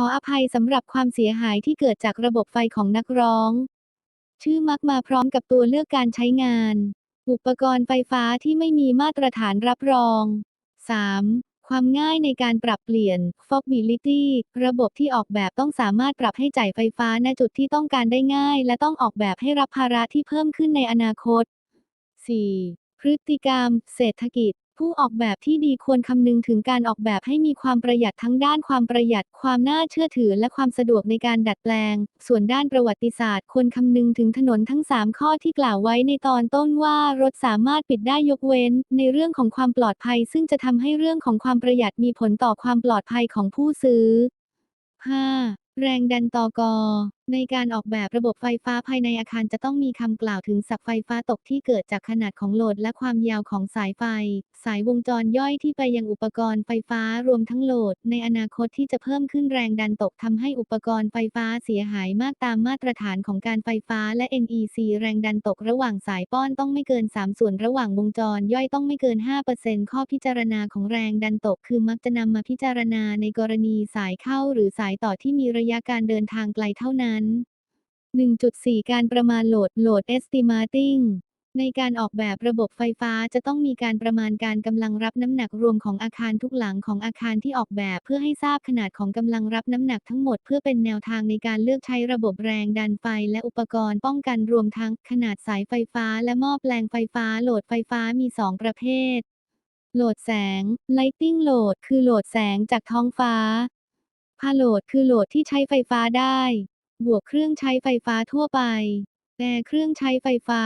ขออภัยสำหรับความเสียหายที่เกิดจากระบบไฟของนักร้อง ชื่อมักมาพร้อมกับตัวเลือกการใช้งาน อุปกรณ์ไฟฟ้าที่ไม่มีมาตรฐานรับรอง 3. ความง่ายในการปรับเปลี่ยน Fogbility ระบบที่ออกแบบต้องสามารถปรับให้จ่ายไฟฟ้าณจุดที่ต้องการได้ง่าย และต้องออกแบบให้รับภาระที่เพิ่มขึ้นในอนาคต 4. พฤติกรรม เศรษฐกิจ ผู้ออกแบบที่ดีควรคำนึงถึงการออกแบบให้มีความประหยัดทั้งด้านความประหยัด ความน่าเชื่อถือและความสะดวกในการดัดแปลง ส่วนด้านประวัติศาสตร์ควรคำนึงถึงถนนทั้ง 3 ข้อที่กล่าวไว้ในตอนต้นว่ารถสามารถปิดได้ยกเว้น ในเรื่องของความปลอดภัย ซึ่งจะทำให้เรื่องของความประหยัดมีผลต่อความปลอดภัยของผู้ซื้อ 5. แรงดันต่อกอ ในการออกแบบระบบไฟฟ้าภายในอาคารจะต้องมีคำกล่าวถึงสับไฟฟ้าตกที่เกิดจากขนาดของโหลดและความยาวของสายไฟ สายวงจรย่อยที่ไปยังอุปกรณ์ไฟฟ้ารวมทั้งโหลด ในอนาคตที่จะเพิ่มขึ้นแรงดันตกทำให้อุปกรณ์ไฟฟ้าเสียหายมากตามมาตรฐานของการไฟฟ้าและ NEC แรงดันตกระหว่างสายป้อนต้องไม่เกิน 3 ส่วนระหว่างวงจรย่อยต้องไม่เกิน 5%ข้อพิจารณาของแรงดันตก คือมักจะนำมาพิจารณาในกรณีสายเข้าหรือสายต่อที่มีระยะการเดินทางไกลเท่านั้น1.4 การประมาณโหลดโหลด estimating ในการออกแบบระบบไฟฟ้าจะต้องมีการประมาณการกำลังรับน้ำหนักรวมของอาคารทุกหลังของอาคารที่ออกแบบเพื่อให้ทราบขนาดของกำลังรับน้ำหนักทั้งหมดเพื่อเป็นแนวทางในการเลือกใช้ระบบแรงดันไฟและอุปกรณ์ป้องกันรวมทั้งขนาดสายไฟฟ้าและหม้อแปลงไฟฟ้าโหลดไฟฟ้ามี 2 ประเภท โหลดแสง lighting load คือโหลดแสงจากท้องฟ้าพาโหลดคือโหลดที่ใช้ไฟฟ้าได้ บวกเครื่องใช้ไฟฟ้าทั่วไปแต่เครื่องใช้ไฟฟ้า